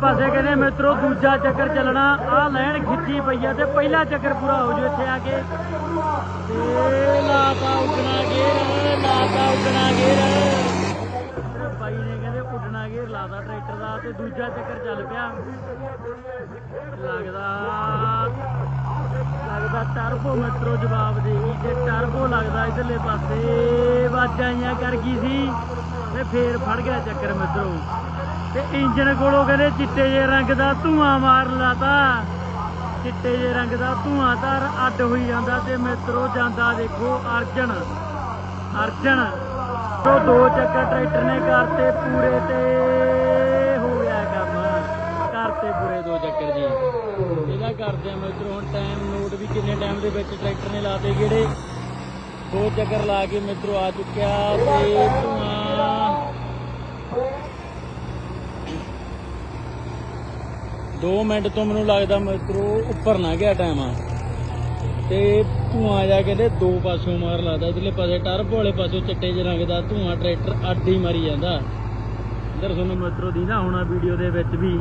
ਪਾਸੇ ਕਹਿੰਦੇ ਮਿੱਤਰੋ ਦੂਜਾ ਚੱਕਰ ਚੱਲਣਾ ਆ ਲੈਣ ਖਿੱਚੀ ਪਈ ਆ ਤੇ ਪਹਿਲਾ ਚੱਕਰ ਪੂਰਾ ਹੋ ਜੂ ਇੱਥੇ ਆ ਕੇ। ਤੇ ਲਾਤਾ ਉੱਡਣਾ ਗੇਰ ਲਾਤਾ ਉੱਡਣਾ ਗੇਰ ਬਾਈ ਨੇ ਕਹਿੰਦੇ ਉੱਡਣਾ ਗੇਰ ਲਾਤਾ ਟਰੈਕਟਰ ਦਾ ਤੇ ਦੂਜਾ ਚੱਕਰ ਚੱਲ ਪਿਆ। ਲੱਗਦਾ ਲੱਗਦਾ ਟਰਬੋ ਮਿੱਤਰੋ ਜਵਾਬ ਦੇਗੀ ਤੇ ਟਰਬੋ ਲੱਗਦਾ ਇਧਰਲੇ ਪਾਸੇ। ਵਾਜਾਈਆਂ ਕਰ ਗਈ ਸੀ ਤੇ ਫੇਰ ਫੜ ਗਿਆ ਚੱਕਰ ਮਿੱਤਰੋ। ਤੇ ਇੰਜਨ ਕੋਲੋਂ ਕਹਿੰਦੇ ਚਿੱਟੇ ਜੇ ਰੰਗ ਦਾ ਧੂਆਂ ਮਾਰ ਲਾਤਾ। ਚਿੱਟੇ ਜੇ ਰੰਗ ਦਾ ਧੂਆਂ ਧਾਰ ਅੱਡ ਹੋਈ ਜਾਂਦਾ ਤੇ ਮਿੱਤਰੋ ਜਾਂਦਾ ਦੇਖੋ ਅਰਜਨ। ਅਰਜਨ ਤੋਂ ਦੋ ਚੱਕਰ ਟਰੈਕਟਰ ਨੇ ਕਰਤੇ ਪੂਰੇ ਤੇ ਹੋ ਗਿਆ ਕੰਮ। ਕਰਤੇ ਪੂਰੇ ਦੋ ਚੱਕਰ ਜੀ। ਇਹਦਾ ਕਰਦੇ ਆ ਮਿੱਤਰੋ ਹੁਣ ਟਾਈਮ ਨੋਟ ਵੀ ਕਿੰਨੇ ਟਾਈਮ ਦੇ ਵਿੱਚ ਟਰੈਕਟਰ ਨੇ ਲਾਤੇ ਕਿਹੜੇ ਦੋ ਚੱਕਰ ਲਾ ਕੇ ਮਿੱਤਰੋ ਆ ਚੁੱਕਿਆ ਤੇ ਧੂਆਂ। 2 ਮਿੰਟ ਤੋਂ ਮੈਨੂੰ ਲੱਗਦਾ ਮਿੱਤਰੋ ਉੱਪਰ ਨਾ ਗਿਆ ਟਾਈਮ ਆ। ਤੇ ਧੂਆਂ ਜਾ ਕਹਿੰਦੇ ਦੋ ਪਾਸੋਂ ਮਾਰ ਲੱਗਦਾ ਇਧਰਲੇ ਪਾਸੇ ਟਰਬੋ ਵਾਲੇ ਪਾਸੋਂ ਚਿੱਟੇ ਜਿਹੇ ਰੰਗ ਦਾ ਧੂਆਂ, ਟਰੈਕਟਰ ਅੱਡ ਹੀ ਮਾਰੀ ਜਾਂਦਾ। ਇਧਰ ਤੁਹਾਨੂੰ ਮਿੱਤਰੋ ਨਾ ਹੋਣਾ ਵੀਡੀਓ ਦੇ ਵਿੱਚ ਵੀ